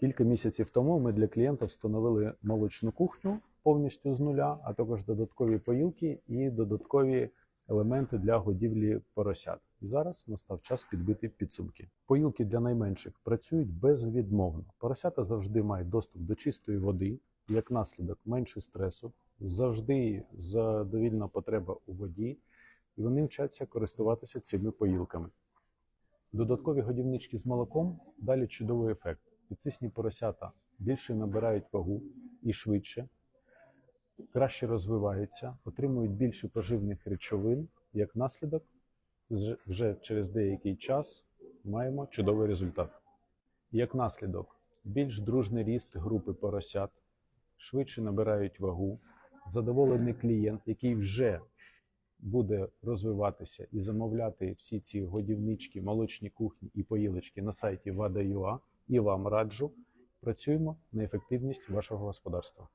Кілька місяців тому ми для клієнта встановили молочну кухню повністю з нуля, а також додаткові поїлки і додаткові елементи для годівлі поросят. І зараз настав час підбити підсумки. Поїлки для найменших працюють безвідмовно. Поросята завжди мають доступ до чистої води, як наслідок менше стресу, завжди задовільна потреба у воді, і вони вчаться користуватися цими поїлками. Додаткові годівнички з молоком далі чудовий ефект. Підсисні поросята більше набирають вагу і швидше, краще розвиваються, отримують більше поживних речовин. Як наслідок, вже через деякий час маємо чудовий результат. Як наслідок, більш дружний ріст групи поросят, швидше набирають вагу, задоволений клієнт, який вже буде розвиватися і замовляти всі ці годівнички, молочні кухні і поїлочки на сайті Вада.ua. І вам раджу, працюємо на ефективність вашого господарства.